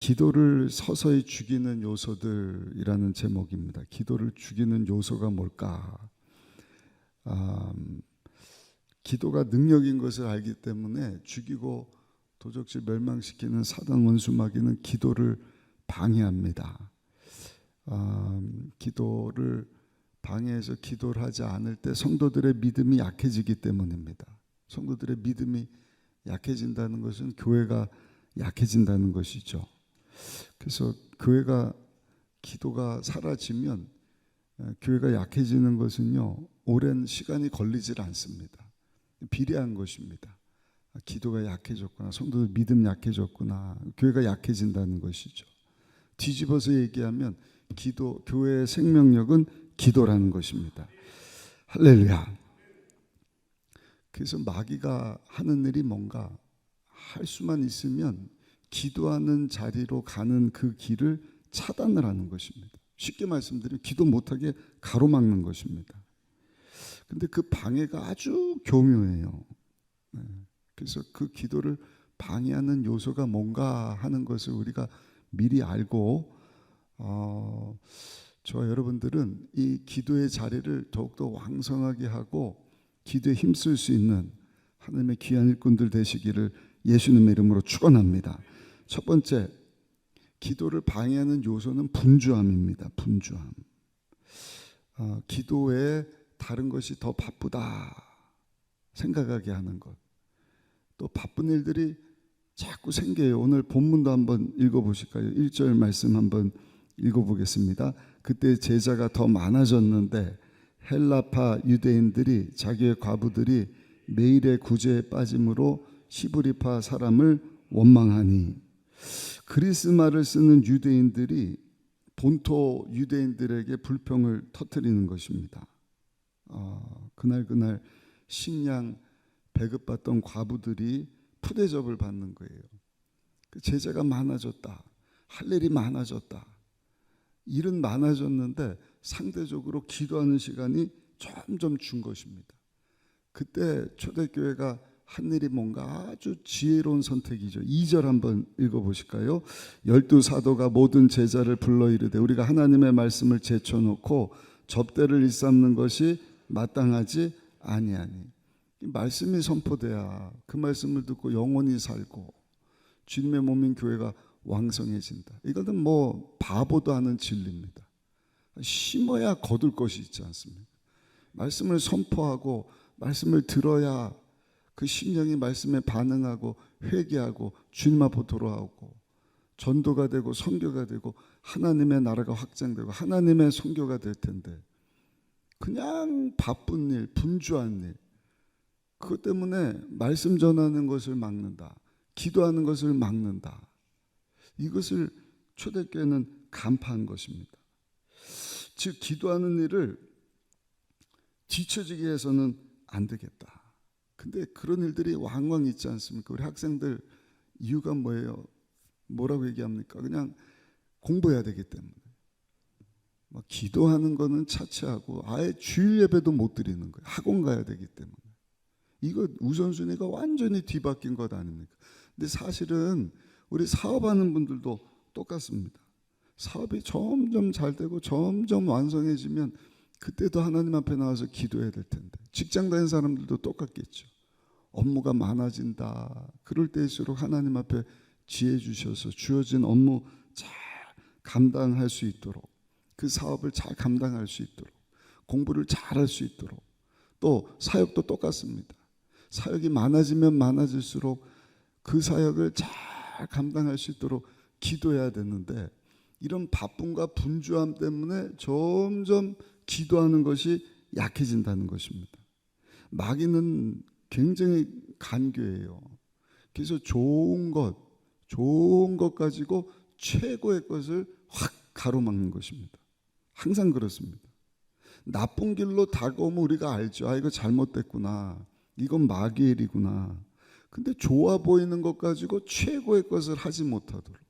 기도를 서서히 죽이는 요소들이라는 제목입니다. 기도를 죽이는 요소가 뭘까? 아, 음, 기도가 능력인 것을 알기 때문에 죽이고 도적질 멸망시키는 사단 원수 마귀는 기도를 방해합니다. 아, 음, 기도를 방해해서 기도를 하지 않을 때 성도들의 믿음이 약해지기 때문입니다. 성도들의 믿음이 약해진다는 것은 교회가 약해진다는 것이죠. 그래서 교회가 기도가 사라지면 어, 교회가 약해지는 것은요 오랜 시간이 걸리질 않습니다. 비례한 것입니다. 아, 기도가 약해졌구나, 성도들 믿음 약해졌구나, 교회가 약해진다는 것이죠. 뒤집어서 얘기하면 기도 교회의 생명력은 기도라는 것입니다. 할렐루야. 그래서 마귀가 하는 일이 뭔가 할 수만 있으면 기도하는 자리로 가는 그 길을 차단을 하는 것입니다. 쉽게 말씀드리면 기도 못하게 가로막는 것입니다. 근데 그 방해가 아주 교묘해요. 네. 그래서 그 기도를 방해하는 요소가 뭔가 하는 것을 우리가 미리 알고 어, 저와 여러분들은 이 기도의 자리를 더욱더 왕성하게 하고 기도에 힘쓸 수 있는 하나님의 귀한 일꾼들 되시기를 예수님의 이름으로 축원합니다. 첫 번째 기도를 방해하는 요소는 분주함입니다. 분주함. 어, 기도에 다른 것이 더 바쁘다 생각하게 하는 것. 또 바쁜 일들이 자꾸 생겨요. 오늘 본문도 한번 읽어보실까요? 1절 말씀 한번 읽어보겠습니다. 그때 제자가 더 많아졌는데 헬라파 유대인들이 자기의 과부들이 매일의 구제에 빠짐으로 시브리파 사람을 원망하니 그리스 말을 쓰는 유대인들이 본토 유대인들에게 불평을 터뜨리는 것입니다. 어, 그날 그날 식량 배급받던 과부들이 푸대접을 받는 거예요. 그 제자가 많아졌다. 할 일이 많아졌다. 일은 많아졌는데 상대적으로 기도하는 시간이 점점 준 것입니다. 그때 초대교회가 한 일이 뭔가 아주 지혜로운 선택이죠. 2절 한번 읽어보실까요? 열두 사도가 모든 제자를 불러 이르되 우리가 하나님의 말씀을 제쳐놓고 접대를 일삼는 것이 마땅하지 아니하니 말씀이 선포돼야 그 말씀을 듣고 영원히 살고 주님의 몸인 교회가 왕성해진다. 이거는 뭐 바보도 하는 진리입니다. 심어야 거둘 것이 있지 않습니까? 말씀을 선포하고 말씀을 들어야 그 심령이 말씀에 반응하고 회개하고 주님 앞으로 돌아오고 전도가 되고 선교가 되고 하나님의 나라가 확장되고 하나님의 선교가 될 텐데 그냥 바쁜 일, 분주한 일 그것 때문에 말씀 전하는 것을 막는다. 기도하는 것을 막는다. 이것을 초대교회는 간파한 것입니다. 즉 기도하는 일을 뒤처지게 해서는 안 되겠다. 근데 그런 일들이 왕왕 있지 않습니까? 우리 학생들 이유가 뭐예요? 뭐라고 얘기합니까? 그냥 공부해야 되기 때문에. 막 기도하는 거는 차치하고 아예 주일 예배도 못 드리는 거예요. 학원 가야 되기 때문에. 이거 우선순위가 완전히 뒤바뀐 것 아닙니까? 근데 사실은 우리 사업하는 분들도 똑같습니다. 사업이 점점 잘 되고 점점 완성해지면 그때도 하나님 앞에 나와서 기도해야 될 텐데 직장 다니는 사람들도 똑같겠죠. 업무가 많아진다. 그럴 때일수록 하나님 앞에 지혜 주셔서 주어진 업무 잘 감당할 수 있도록 그 사업을 잘 감당할 수 있도록 공부를 잘 할 수 있도록 또 사역도 똑같습니다. 사역이 많아지면 많아질수록 그 사역을 잘 감당할 수 있도록 기도해야 되는데 이런 바쁨과 분주함 때문에 점점 기도하는 것이 약해진다는 것입니다. 마귀는 굉장히 간교해요. 그래서 좋은 것, 좋은 것 가지고 최고의 것을 확 가로막는 것입니다. 항상 그렇습니다. 나쁜 길로 다가오면 우리가 알죠. 아, 이거 잘못됐구나. 이건 마귀의 일이구나. 근데 좋아 보이는 것 가지고 최고의 것을 하지 못하도록.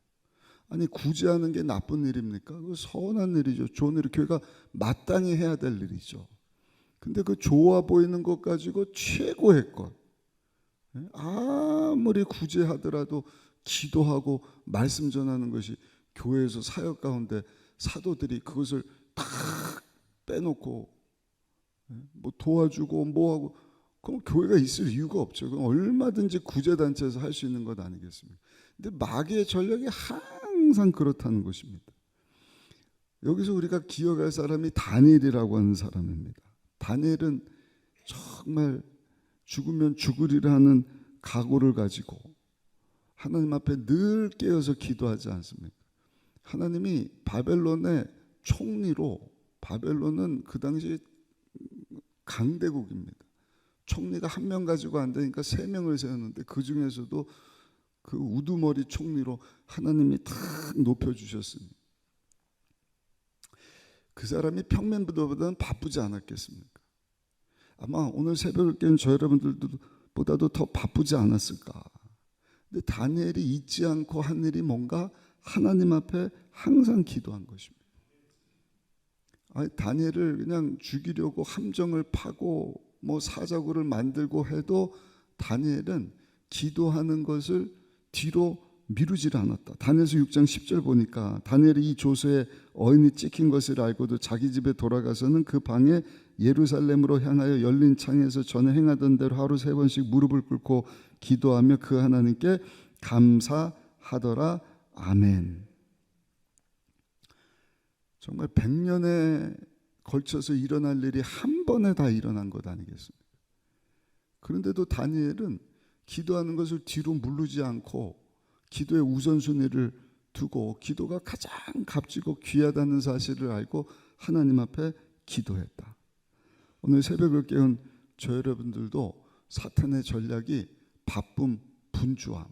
아니 굳이 하는 게 나쁜 일입니까? 그 선한 일이죠. 좋은 일, 교회가 마땅히 해야 될 일이죠. 근데 그 좋아 보이는 것 가지고 최고의 것, 예? 아무리 구제하더라도 기도하고 말씀 전하는 것이 교회에서 사역 가운데 사도들이 그것을 다 빼놓고 예? 뭐 도와주고 뭐하고 그럼 교회가 있을 이유가 없죠. 그럼 얼마든지 구제 단체에서 할 수 있는 것 아니겠습니까? 근데 마귀의 전략이 항상 그렇다는 것입니다. 여기서 우리가 기억할 사람이 다니엘이라고 하는 사람입니다. 다니엘은 정말 죽으면 죽으리라는 각오를 가지고 하나님 앞에 늘 깨어서 기도하지 않습니까? 하나님이 바벨론의 총리로 바벨론은 그 당시 강대국입니다. 총리가 한 명 가지고 안 되니까 세 명을 세웠는데 그 중에서도 그 우두머리 총리로 하나님이 탁 높여 주셨습니다. 그 사람이 평면보다는 바쁘지 않았겠습니까? 아마 오늘 새벽을 깬 저 여러분들보다도 더 바쁘지 않았을까? 근데 다니엘이 잊지 않고 한 일이 뭔가 하나님 앞에 항상 기도한 것입니다. 아니, 다니엘을 그냥 죽이려고 함정을 파고 뭐 사자구를 만들고 해도 다니엘은 기도하는 것을 뒤로 미루질 않았다. 다니엘서 6장 10절 보니까 다니엘이 이 조서에 어인이 찍힌 것을 알고도 자기 집에 돌아가서는 그 방에 예루살렘으로 향하여 열린 창에서 전에 행하던 대로 하루 세 번씩 무릎을 꿇고 기도하며 그 하나님께 감사하더라. 아멘. 정말 100년에 걸쳐서 일어날 일이 한 번에 다 일어난 것 아니겠습니까? 그런데도 다니엘은 기도하는 것을 뒤로 물르지 않고 기도의 우선순위를 두고 기도가 가장 값지고 귀하다는 사실을 알고 하나님 앞에 기도했다. 오늘 새벽을 깨운 저 여러분들도 사탄의 전략이 바쁨, 분주함.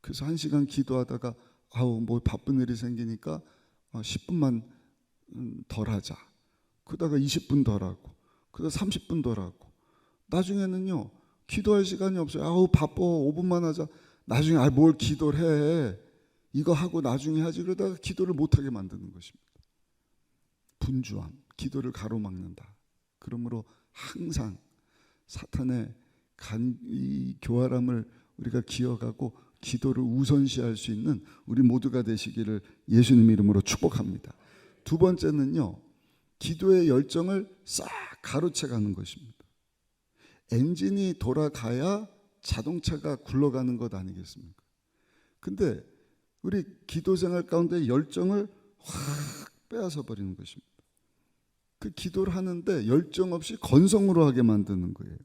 그래서 한 시간 기도하다가 아우 뭐 바쁜 일이 생기니까 10분만 음, 덜 하자. 그러다가 20분 덜 하고, 그러다 30분 덜 하고, 나중에는요 기도할 시간이 없어요. 아우 바빠 5분만 하자. 나중에 아 뭘 기도를 해. 이거 하고 나중에 하지 그러다가 기도를 못 하게 만드는 것입니다. 분주함, 기도를 가로막는다. 그러므로 항상 사탄의 간, 이 교활함을 우리가 기억하고 기도를 우선시할 수 있는 우리 모두가 되시기를 예수님 이름으로 축복합니다. 두 번째는요, 기도의 열정을 싹 가로채 가는 것입니다. 엔진이 돌아가야 자동차가 굴러가는 것 아니겠습니까? 근데 우리 기도 생활 가운데 열정을 확 빼앗아 버리는 것입니다. 그 기도를 하는데 열정 없이 건성으로 하게 만드는 거예요.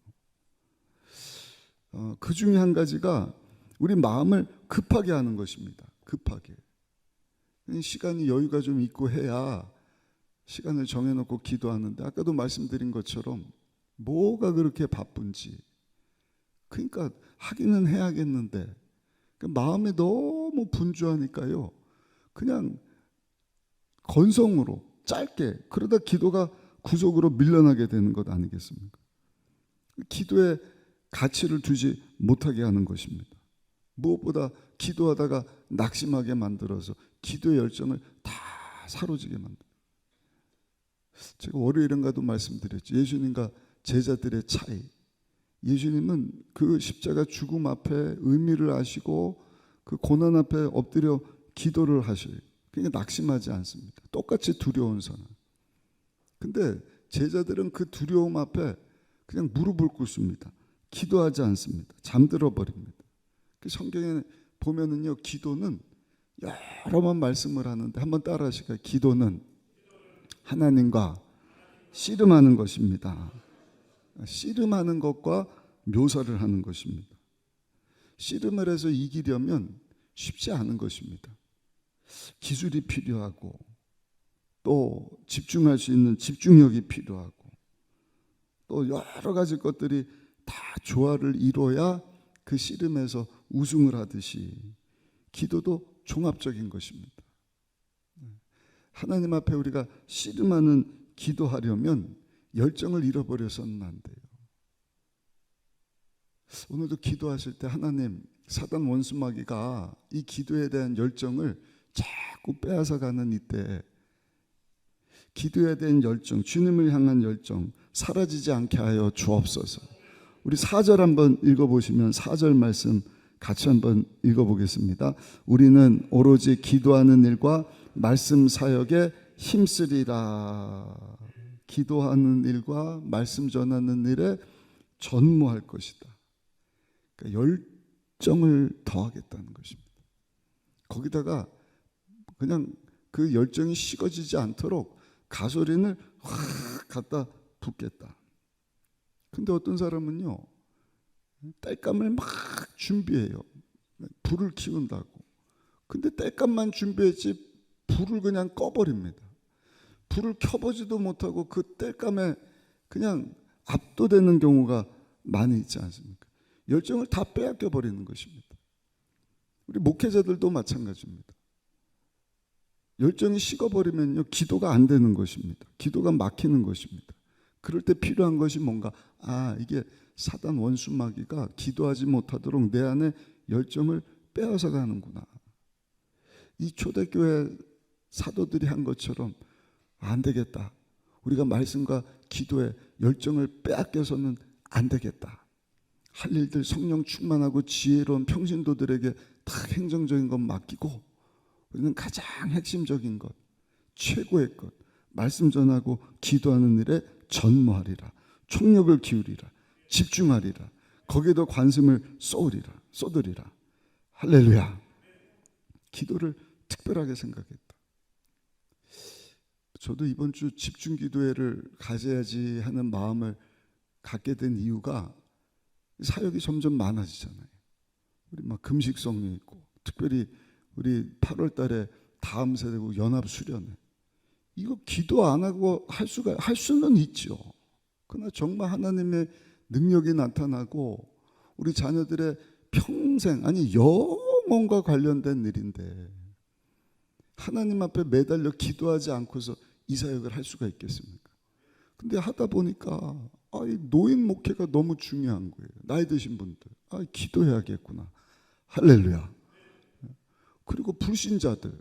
어, 그 중에 한 가지가 우리 마음을 급하게 하는 것입니다. 급하게. 시간이 여유가 좀 있고 해야 시간을 정해놓고 기도하는데 아까도 말씀드린 것처럼 뭐가 그렇게 바쁜지 그러니까 하기는 해야겠는데 그 마음이 너무 분주하니까요 그냥 건성으로 짧게 그러다 기도가 구속으로 밀려나게 되는 것 아니겠습니까? 기도의 가치를 두지 못하게 하는 것입니다. 무엇보다 기도하다가 낙심하게 만들어서 기도의 열정을 다 사로지게 만들. 제가 월요일인가도 말씀드렸죠. 예수님과 제자들의 차이. 예수님은 그 십자가 죽음 앞에 의미를 아시고 그 고난 앞에 엎드려 기도를 하셔요. 그러니까 낙심하지 않습니다. 똑같이 두려운 선언. 근데 제자들은 그 두려움 앞에 그냥 무릎을 꿇습니다. 기도하지 않습니다. 잠들어 버립니다. 그 성경에 보면은요, 기도는 여러 번 말씀을 하는데 한번 따라 하실까요? 기도는 하나님과 씨름하는 것입니다. 씨름하는 것과 묘사를 하는 것입니다. 씨름을 해서 이기려면 쉽지 않은 것입니다. 기술이 필요하고 또 집중할 수 있는 집중력이 필요하고 또 여러 가지 것들이 다 조화를 이뤄야 그 씨름에서 우승을 하듯이 기도도 종합적인 것입니다. 하나님 앞에 우리가 씨름하는 기도하려면 열정을 잃어버려서는 안 돼요. 오늘도 기도하실 때 하나님 사단 원수마귀가 이 기도에 대한 열정을 자꾸 빼앗아 가는 이때 기도에 대한 열정, 주님을 향한 열정 사라지지 않게 하여 주옵소서. 우리 4절 한번 읽어 보시면 4절 말씀 같이 한번 읽어 보겠습니다. 우리는 오로지 기도하는 일과 말씀 사역에 힘쓰리라. 기도하는 일과 말씀 전하는 일에 전무할 것이다. 그러니까 열정을 더하겠다는 것입니다. 거기다가 그냥 그 열정이 식어지지 않도록 가솔린을 확 갖다 붓겠다. 근데 어떤 사람은요, 땔감을 막 준비해요. 불을 키운다고. 근데 땔감만 준비했지 불을 그냥 꺼버립니다. 불을 켜보지도 못하고 그 땔감에 그냥 압도되는 경우가 많이 있지 않습니까? 열정을 다 빼앗겨 버리는 것입니다. 우리 목회자들도 마찬가지입니다. 열정이 식어버리면요, 기도가 안 되는 것입니다. 기도가 막히는 것입니다. 그럴 때 필요한 것이 뭔가, 아, 이게 사단 원수마귀가 기도하지 못하도록 내 안에 열정을 빼앗아 가는구나. 이 초대교회 사도들이 한 것처럼 안 되겠다. 우리가 말씀과 기도에 열정을 빼앗겨서는 안 되겠다. 할 일들 성령 충만하고 지혜로운 평신도들에게 다 행정적인 것 맡기고 우리는 가장 핵심적인 것, 최고의 것, 말씀 전하고 기도하는 일에 전무하리라. 총력을 기울이라. 집중하리라. 거기에도 관심을 쏟으리라. 쏟으리라. 할렐루야. 기도를 특별하게 생각했다. 저도 이번 주 집중 기도회를 가져야지 하는 마음을 갖게 된 이유가 사역이 점점 많아지잖아요. 우리 막 금식성이 있고 특별히 우리 8월 달에 다음 세대고 연합 수련회. 이거 기도 안 하고 할 수가 할 수는 있죠. 그러나 정말 하나님의 능력이 나타나고 우리 자녀들의 평생 아니 영혼과 관련된 일인데 하나님 앞에 매달려 기도하지 않고서 이 사역을 할 수가 있겠습니까? 근데 하다 보니까 아, 이 노인 목회가 너무 중요한 거예요. 나이 드신 분들. 아, 기도해야겠구나. 할렐루야. 그리고 불신자들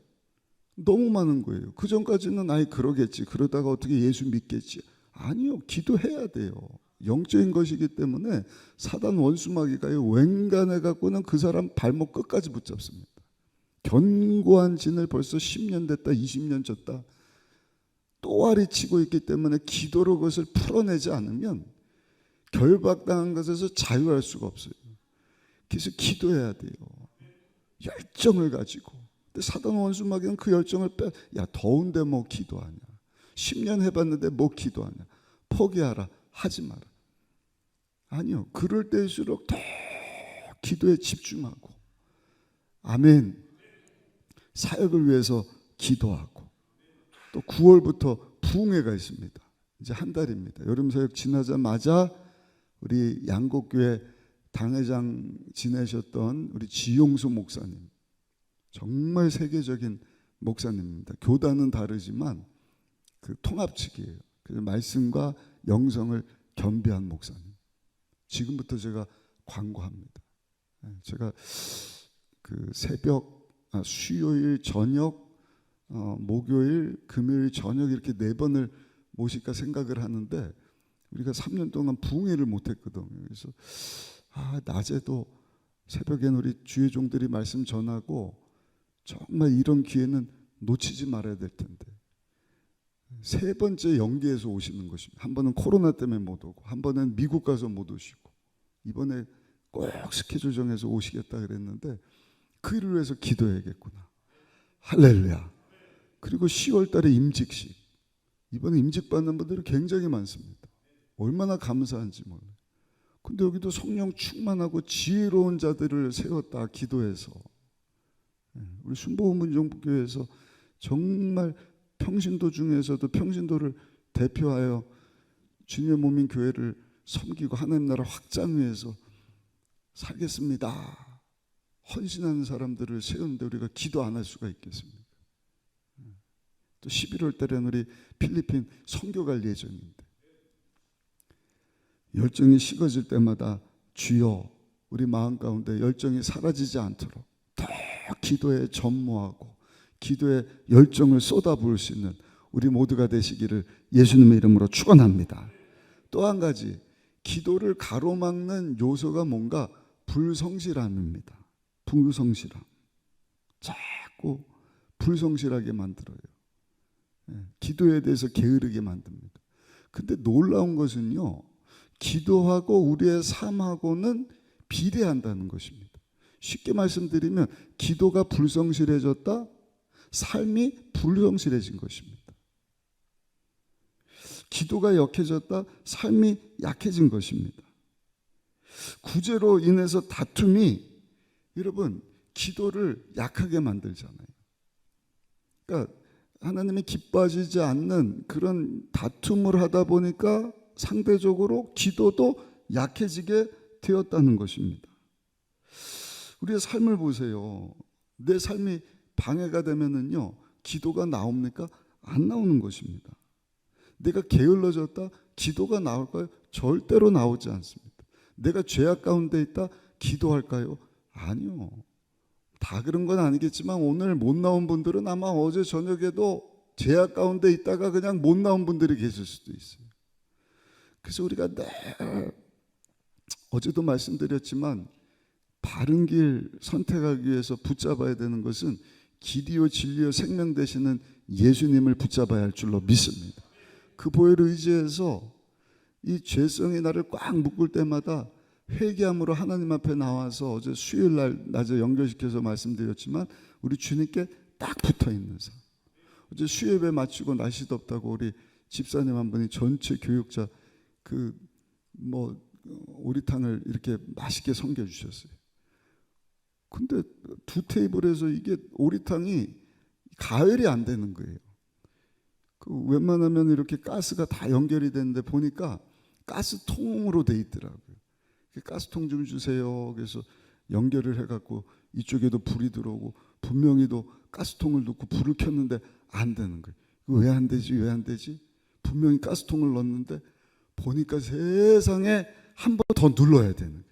너무 많은 거예요. 그 전까지는 아이 그러겠지. 그러다가 어떻게 예수 믿겠지. 아니요. 기도해야 돼요. 영적인 것이기 때문에 사단 원수마귀가요. 웬간해 갖고는 그 사람 발목 끝까지 붙잡습니다. 견고한 진을 벌써 10년 됐다, 20년 졌다. 또아리 치고 있기 때문에 기도로 그것을 풀어내지 않으면 결박당한 것에서 자유할 수가 없어요. 그래서 기도해야 돼요. 열정을 가지고. 근데 사단 원수마귀는 그 열정을 빼, 야, 더운데 뭐 기도하냐. 10년 해봤는데 뭐 기도하냐. 포기하라. 하지 마라. 아니요. 그럴 때일수록 더 기도에 집중하고. 아멘. 사역을 위해서 기도하고. 또 9월부터 부흥회가 있습니다. 이제 한 달입니다. 여름 사역 지나자마자 우리 양곡교회 당회장 지내셨던 우리 지용수 목사님. 정말 세계적인 목사님입니다. 교단은 다르지만 그 통합 측이에요. 그래서 말씀과 영성을 겸비한 목사님. 지금부터 제가 광고합니다. 예, 제가 그 새벽 아, 수요일 저녁 어, 목요일 금요일 저녁 이렇게 네 번을 모실까 생각을 하는데 우리가 3년 동안 부흥회를 못했거든요. 그래서 아, 낮에도 새벽엔 우리 주의 종들이 말씀 전하고 정말 이런 기회는 놓치지 말아야 될 텐데 세 번째 연기에서 오시는 것입니다. 한 번은 코로나 때문에 못 오고 한 번은 미국 가서 못 오시고 이번에 꼭 스케줄 정해서 오시겠다 그랬는데 그 일을 위해서 기도해야겠구나. 할렐루야. 그리고 10월 달에 임직식. 이번에 임직 받는 분들이 굉장히 많습니다. 얼마나 감사한지 몰라요. 근데 여기도 성령 충만하고 지혜로운 자들을 세웠다 기도해서 예, 우리 순복음문정교회에서 정말 평신도 중에서도 평신도를 대표하여 주님의 몸인 교회를 섬기고 하나님 나라 확장 위해서 살겠습니다. 헌신하는 사람들을 세우는데 우리가 기도 안 할 수가 있겠습니까? 또 11월 달에는 우리 필리핀 선교 갈 예정인데 열정이 식어질 때마다 주여 우리 마음 가운데 열정이 사라지지 않도록 더 기도에 전무하고 기도에 열정을 쏟아부을 수 있는 우리 모두가 되시기를 예수님의 이름으로 축원합니다. 또 한 가지 기도를 가로막는 요소가 뭔가 불성실함입니다. 불성실함. 자꾸 불성실하게 만들어요. 예, 기도에 대해서 게으르게 만듭니다. 근데 놀라운 것은요. 기도하고 우리의 삶하고는 비례한다는 것입니다. 쉽게 말씀드리면 기도가 불성실해졌다. 삶이 불성실해진 것입니다. 기도가 약해졌다. 삶이 약해진 것입니다. 구제로 인해서 다툼이 여러분 기도를 약하게 만들잖아요. 그러니까 하나님이 기뻐하시지 않는 그런 다툼을 하다 보니까 상대적으로 기도도 약해지게 되었다는 것입니다. 우리의 삶을 보세요. 내 삶이 방해가 되면은요, 기도가 나옵니까? 안 나오는 것입니다. 내가 게을러졌다? 기도가 나올까요? 절대로 나오지 않습니다. 내가 죄악 가운데 있다? 기도할까요? 아니요. 다 그런 건 아니겠지만 오늘 못 나온 분들은 아마 어제 저녁에도 죄악 가운데 있다가 그냥 못 나온 분들이 계실 수도 있어요. 그래서 우리가 늘 어제도 말씀드렸지만 바른 길 선택하기 위해서 붙잡아야 되는 것은 길이요 진리요 생명 되시는 예수님을 붙잡아야 할 줄로 믿습니다. 그 보혈을 의지해서 이 죄성이 나를 꽉 묶을 때마다 회개함으로 하나님 앞에 나와서 어제 수요일 날 낮에 연결시켜서 말씀드렸지만 우리 주님께 딱 붙어 있는 삶. 어제 수요예배 마치고 날씨 덥다고 우리 집사님 한 분이 전체 교육자 그 뭐 오리탕을 이렇게 맛있게 섬겨 주셨어요. 근데 두 테이블에서 이게 오리탕이 가열이 안 되는 거예요. 그 웬만하면 이렇게 가스가 다 연결이 되는데 보니까 가스통으로 돼 있더라고요. 그 가스통 좀 주세요. 그래서 연결을 해갖고 이쪽에도 불이 들어오고 분명히도 가스통을 넣고 불을 켰는데 안 되는 거예요. 왜 안 되지? 왜 안 되지? 분명히 가스통을 넣었는데 보니까 세상에 한 번 더 눌러야 되는 거예요.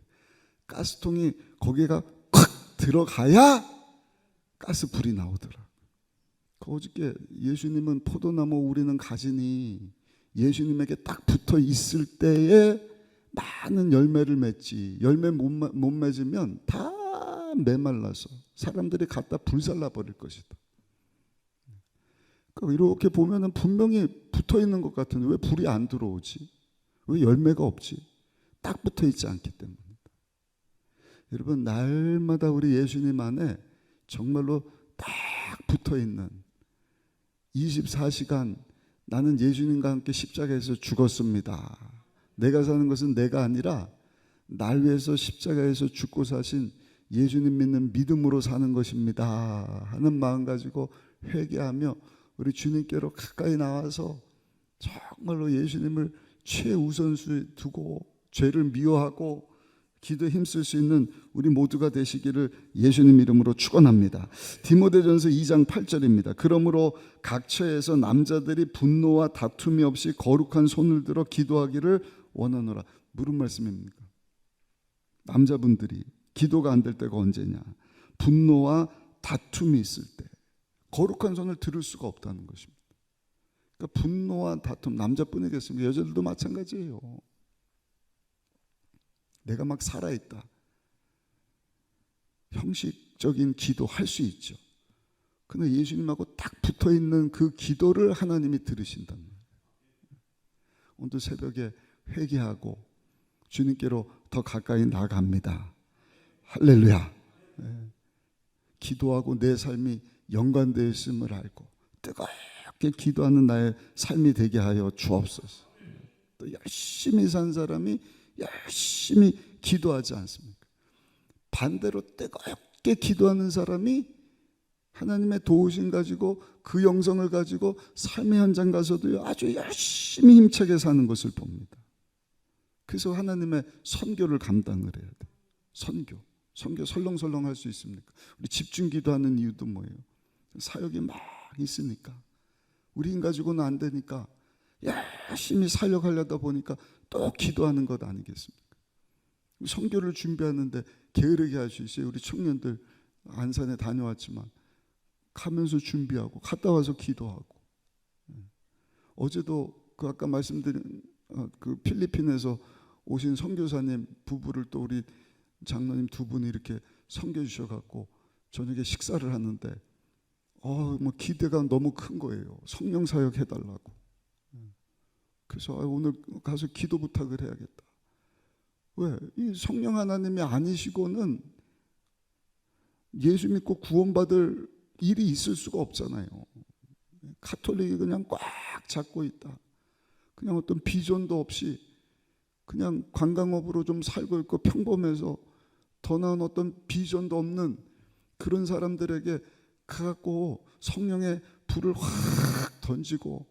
가스통이 거기가 콱 들어가야 가스 불이 나오더라. 그 어저께 예수님은 포도나무 우리는 가지니 예수님에게 딱 붙어 있을 때에 많은 열매를 맺지. 열매 못, 못 맺으면 다 메말라서 사람들이 갖다 불살라 버릴 것이다. 그러니까 이렇게 보면은 분명히 붙어 있는 것 같은데 왜 불이 안 들어오지? 왜 열매가 없지? 딱 붙어 있지 않기 때문입니다. 여러분 날마다 우리 예수님 안에 정말로 딱 붙어 있는 24시간 나는 예수님과 함께 십자가에서 죽었습니다. 내가 사는 것은 내가 아니라 날 위해서 십자가에서 죽고 사신 예수님 믿는 믿음으로 사는 것입니다. 하는 마음 가지고 회개하며 우리 주님께로 가까이 나와서 정말로 예수님을 최우선수에 두고 죄를 미워하고 기도에 힘쓸 수 있는 우리 모두가 되시기를 예수님 이름으로 축원합니다. 디모데전서 2장 8절입니다. 그러므로 각처에서 남자들이 분노와 다툼이 없이 거룩한 손을 들어 기도하기를 원하노라. 무슨 말씀입니까? 남자분들이 기도가 안 될 때가 언제냐? 분노와 다툼이 있을 때 거룩한 손을 들을 수가 없다는 것입니다. 그러니까 분노와 다툼 남자뿐이겠습니까? 여자들도 마찬가지예요. 내가 막 살아 있다. 형식적인 기도 할 수 있죠. 근데 예수님하고 딱 붙어 있는 그 기도를 하나님이 들으신단 말이에요. 오늘 새벽에 회개하고 주님께로 더 가까이 나갑니다. 할렐루야. 네. 기도하고 내 삶이 연관되어 있음을 알고 뜨겁게 기도하는 나의 삶이 되게 하여 주옵소서. 또 열심히 산 사람이 열심히 기도하지 않습니까? 반대로 뜨겁게 기도하는 사람이 하나님의 도우심 가지고 그 영성을 가지고 삶의 현장 가서도 아주 열심히 힘차게 사는 것을 봅니다. 그래서 하나님의 선교를 감당을 해야 돼. 선교. 선교 설렁설렁 할 수 있습니까? 우리 집중 기도하는 이유도 뭐예요? 사역이 막 있으니까. 우리인 가지고는 안 되니까 열심히 사역하려다 보니까 또 기도하는 것 아니겠습니까? 선교를 준비하는데 게으르게 할 수 있어요. 우리 청년들 안산에 다녀왔지만 가면서 준비하고 갔다 와서 기도하고 어제도 그 아까 말씀드린 어, 그 필리핀에서 오신 선교사님 부부를 또 우리 장로님 두 분이 이렇게 섬겨 주셔 갖고 저녁에 식사를 하는데 어뭐 기대가 너무 큰 거예요. 성령 사역 해달라고. 그래서 아, 오늘 가서 기도 부탁을 해야겠다. 왜? 이 성령 하나님이 아니시고는 예수 믿고 구원받을 일이 있을 수가 없잖아요. 카톨릭이 그냥 꽉 잡고 있다. 그냥 어떤 비전도 없이 그냥 관광업으로 좀 살고 있고 평범해서 더 나은 어떤 비전도 없는 그런 사람들에게 가갖고 성령의 불을 확 던지고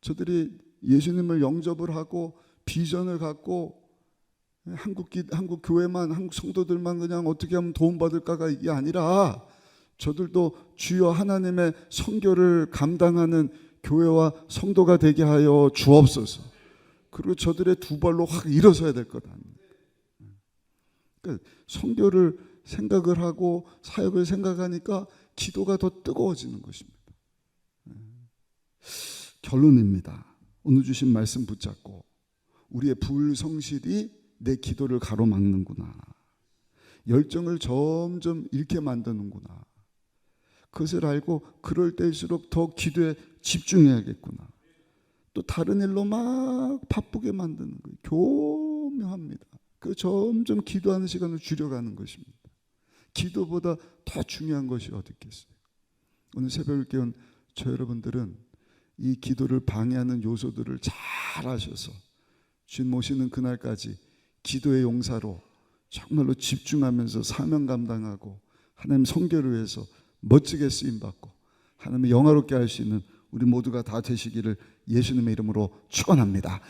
저들이 예수님을 영접을 하고 비전을 갖고 한국 기, 한국 교회만 한국 성도들만 그냥 어떻게 하면 도움 받을까가 이게 아니라 저들도 주여 하나님의 선교를 감당하는 교회와 성도가 되게 하여 주옵소서. 그리고 저들의 두 발로 확 일어서야 될 것 아닙니까? 그러니까 선교를 생각을 하고 사역을 생각하니까 기도가 더 뜨거워지는 것입니다. 결론입니다. 오늘 주신 말씀 붙잡고 우리의 불성실이 내 기도를 가로막는구나. 열정을 점점 잃게 만드는구나. 그것을 알고 그럴 때일수록 더 기도에 집중해야겠구나. 또 다른 일로 막 바쁘게 만드는 거예요. 교묘합니다. 그 점점 기도하는 시간을 줄여가는 것입니다. 기도보다 더 중요한 것이 어디 있겠어요? 오늘 새벽을 깨운 저 여러분들은 이 기도를 방해하는 요소들을 잘 아셔서 주님 모시는 그날까지 기도의 용사로 정말로 집중하면서 사명 감당하고 하나님 성결을 위해서 멋지게 쓰임 받고 하나님의 영화롭게 할 수 있는 우리 모두가 다 되시기를 예수님의 이름으로 축원합니다.